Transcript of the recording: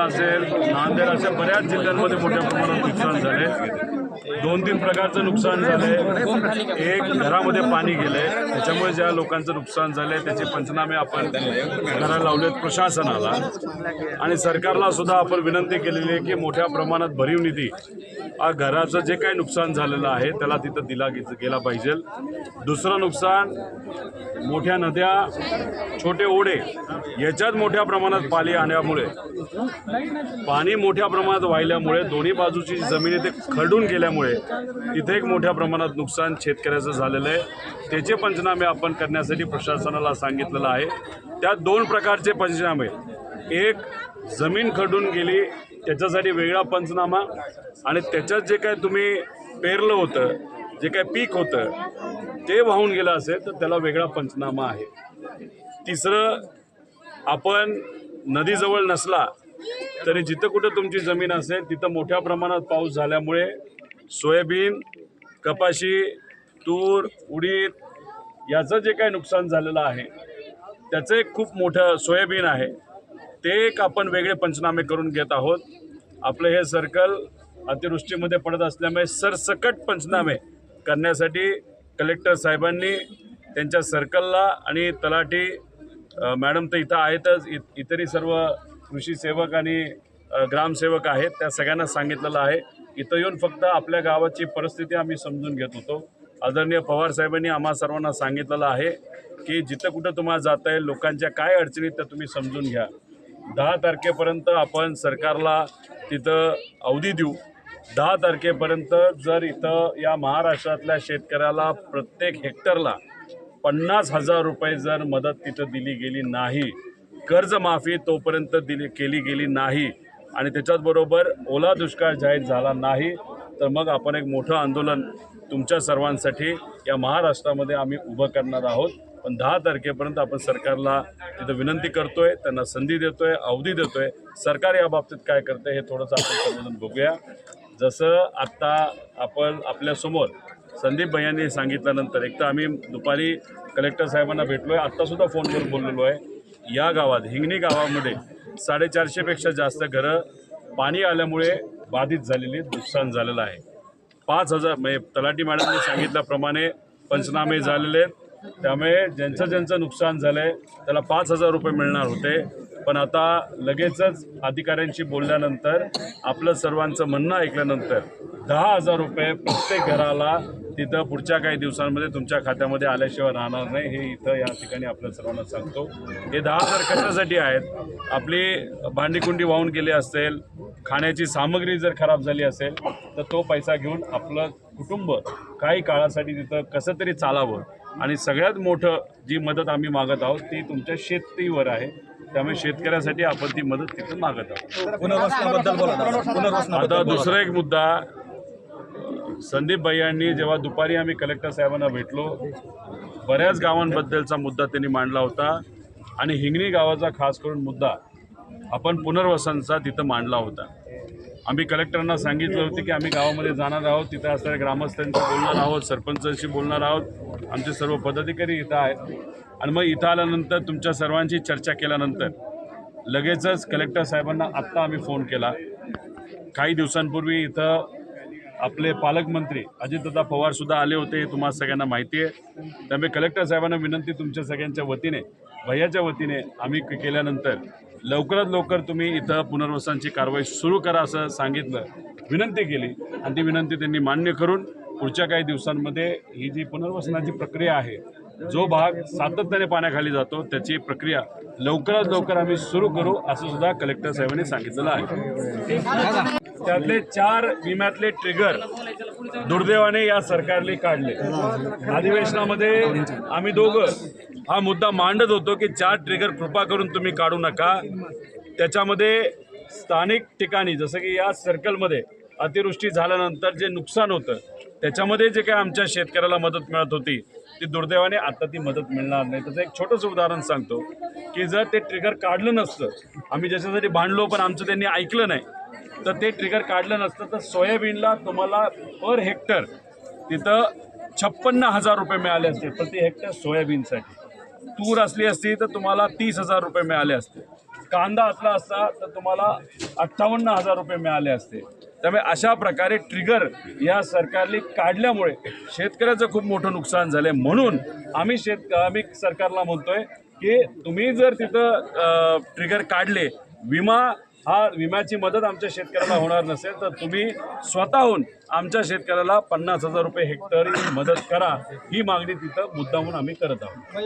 जालना असेल नांदेड अशा बऱ्याच जिल्ह्यांमध्ये मोठ्या प्रमाणात नुकसान झाले दोन तीन प्रकारचं नुकसान झाले एक घरामध्ये पाणी गेले त्याच्यामुळे ज्या लोकांचं नुकसान झाले त्याचे पंचनामे आपण करायला लावलेत प्रशासनाला. आणि सरकारला सुद्धा आपण विनंती केलेली आहे की मोठ्या प्रमाणात भरीव निधी घराचं जे काही नुकसान झालेलं आहे त्याला तिथं दिला गेला पाहिजे. दुसरं नुकसान मोठ्या नद्या छोटे ओढे याच्यात मोठ्या प्रमाणात पाणी आणल्यामुळे पाणी मोठ्या प्रमाणात वाहिल्यामुळे दोन्ही बाजूची जमीन इथे खरडून गेल्यामुळे तिथे एक मोठ्या प्रमाणात नुकसान शेतकऱ्याचं झालेलं आहे. त्याचे पंचनामे आपण करण्यासाठी प्रशासनाला सांगितलेलं आहे. त्यात दोन प्रकारचे पंचनामे. एक जमीन खरडून गेली त्याच्यासाठी वेगळा पंचनामा आणि त्याच्यात जे काय तुम्ही पेरलं होतं जे काय पीक होतं ते वाहून गेलं असेल तर त्याला वेगळा पंचनामा आहे. तिसरं आपण नदीजवळ नसला तरी जिथं कुठं तुमची जमीन असेल तिथं मोठ्या प्रमाणात पाऊस झाल्यामुळे सोयाबीन कपाशी तूर उडीद याचं जे काही नुकसान झालेलं आहे त्याचं एक खूप मोठं सोयाबीन आहे. ते एक आपण वेगळे पंचनामे करून घेत आहोत. आपलं हे सर्कल अतिवृष्टीमध्ये पडत असल्यामुळे सरसकट पंचनामे करण्यासाठी कलेक्टर साहेबांनी त्यांच्या सर्कलला आणि तलाठी मॅडम तर इथं आहेतच. इ इतरही सर्व कृषी सेवक आणि ग्रामसेवक आहेत. त्या सगळ्यांना सांगितलेलं आहे. इथं येऊन फक्त आपल्या गावाची परिस्थिती आम्ही समजून घेत होतो. आदरणीय पवार साहेबांनी आम्हा सर्वांना सांगितलेलं आहे की जिथं कुठं तुम्हाला जात आहे लोकांच्या काय अडचणी त्या तुम्ही समजून घ्या. दहा तारखेपर्यंत आपण सरकारला तिथं अवधी देऊ. दहा तारखेपर्यंत जर इथं या महाराष्ट्रातल्या शेतकऱ्याला प्रत्येक हेक्टरला पन्नास हजार रुपये जर मदत तिथं दिली गेली नाही कर्जमाफी तोपर्यंत दिली केली गेली नाही आणि त्याच्याचबरोबर ओला दुष्काळ जाहीर झाला नाही तर मग आपण एक मोठं आंदोलन तुमच्या सर्वांसाठी या महाराष्ट्रामध्ये आम्ही उभं करणार आहोत. पण दहा तारखेपर्यंत आपण सरकारला तिथं विनंती करतोय त्यांना संधी देतोय अवधी देतोय. सरकार या बाबतीत काय करते हे थोडंसं आपण समजून बघूया. जसं आत्ता आपण आपल्यासमोर संदीप भैयांनी सांगितल्यानंतर एक तर आम्ही दुपारी कलेक्टर साहेबांना भेटलो आहे आत्तासुद्धा फोनवर बोललेलो आहे. या गावात हिंगणी गावामध्ये साडेचारशेपेक्षा जास्त घरं पाणी आल्यामुळे बाधित झालेली नुकसान झालेलं आहे. पाच हजार म्हणजे तलाठी मॅडमने सांगितल्याप्रमाणे पंचनामे झालेले आहेत. त्यामुळे ज्यांचं ज्यांचं नुकसान झालं आहे त्याला पाच हजार रुपये मिळणार होते. पण आता लगेचच अधिकाऱ्यांशी बोलल्यानंतर आपलं सर्वांचं म्हणणं ऐकल्यानंतर दहा हजार रुपये प्रत्येक घराला तिथं पुढच्या काही दिवसांमध्ये तुमच्या खात्यामध्ये आल्याशिवाय राहणार नाही. हे इथं या ठिकाणी आपल्या सर्वांना सांगतो. हे दहा हजार कशासाठी आहेत? आपली भांडीकुंडी वाहून गेली असेल खाण्याची सामग्री जर खराब झाली असेल तर तो पैसा घेऊन आपलं कुटुंब काही काळासाठी तिथं कसं तरी चालावं. आणि सगळ्यात मोठं जी मदत आम्ही मागत आहोत ती तुमच्या शेतीवर आहे. त्यामुळे शेतकऱ्यासाठी आपण ती मदत तिथं मागत आहोत. पुनर्वसनाबद्दल आता. दुसरा एक मुद्दा संदीप भैयांनी जेव्हा दुपारी आम्ही कलेक्टर साहेबांना भेटलो बऱ्याच गावांबद्दलचा मुद्दा त्यांनी मांडला होता. आणि हिंगणी गावाचा खास करून मुद्दा आपण पुनर्वसनचा तिथं मांडला होता. आम्ही कलेक्टरांना सांगितलं होतं की आम्ही गावामध्ये जाणार आहोत तिथं असणाऱ्या ग्रामस्थांशी बोलणार आहोत सरपंचांशी बोलणार आहोत. आमचे सर्व पदाधिकारी इथं आहेत. आणि मग इथं आल्यानंतर तुमच्या सर्वांची चर्चा केल्यानंतर लगेचच कलेक्टर साहेबांना आत्ता आम्ही फोन केला. काही दिवसांपूर्वी इथं आपले पालकमंत्री अजितदादा पवार सुद्धा आले होते हे तुम्हाला सगळ्यांना माहिती आहे. त्यामुळे कलेक्टर साहेबांना विनंती तुमच्या सगळ्यांच्या वतीने भैयाच्या वतीने आम्ही केल्यानंतर लवकरात लवकर तुम्ही इथं पुनर्वसनाची कारवाई सुरू करा असं सांगितलं विनंती केली. आणि ती विनंती त्यांनी मान्य करून पुढच्या काही दिवसांमध्ये ही जी पुनर्वसनाची प्रक्रिया आहे जो भाग सातत्याने पाण्याखाली जातो त्याची प्रक्रिया लवकरात लवकर आम्ही सुरू करू असं सुद्धा कलेक्टर साहेबांनी सांगितलेलं आहे. त्यातले चार विम्यातले ट्रिगर दुर्दैवाने या सरकारने काढले. अधिवेशनामध्ये आम्ही दोघं हा मुद्दा मांडत होतो की चार ट्रिगर कृपा करून तुम्ही काढू नका. त्याच्यामध्ये स्थानिक ठिकाणी जसं की या सर्कलमध्ये अतिवृष्टी झाल्यानंतर जे नुकसान होतं त्याच्यामध्ये जे काय आमच्या शेतकऱ्याला मदत मिळत होती ती दुर्दैवाने आता ती मदत मिळणार नाही. त्याचं एक छोटंसं उदाहरण सांगतो की जर ते ट्रिगर काढलं नसतं आम्ही ज्याच्यासाठी भांडलो पण आमचं त्यांनी ऐकलं नाही तर ते ट्रिगर काढलं नसतं तर सोयाबीनला तुम्हाला पर हेक्टर तिथं छप्पन्न हजार रुपये मिळाले असते. प्रति हेक्टर सोयाबीनसाठी. तूर असली असती तर तुम्हाला तीस हजार रुपये मिळाले असते. कांदा असला असता तर तुम्हाला अठ्ठावन्न हजार रुपये मिळाले असते. त्यामुळे अशा प्रकारे ट्रिगर या सरकारने काढल्यामुळे शेतकऱ्याचं खूप मोठं नुकसान झालंय. म्हणून आम्ही शेत आम्ही सरकारला म्हणतोय की तुम्ही जर तिथं ट्रिगर काढले विमा हा विम्याची मदत आमच्या शेतकऱ्याला होणार नसेल तर तुम्ही स्वतःहून आमच्या शेतकऱ्याला पन्नास हजार रुपये हेक्टर मदत करा ही मागणी तिथं मुद्दामून आम्ही करत आहोत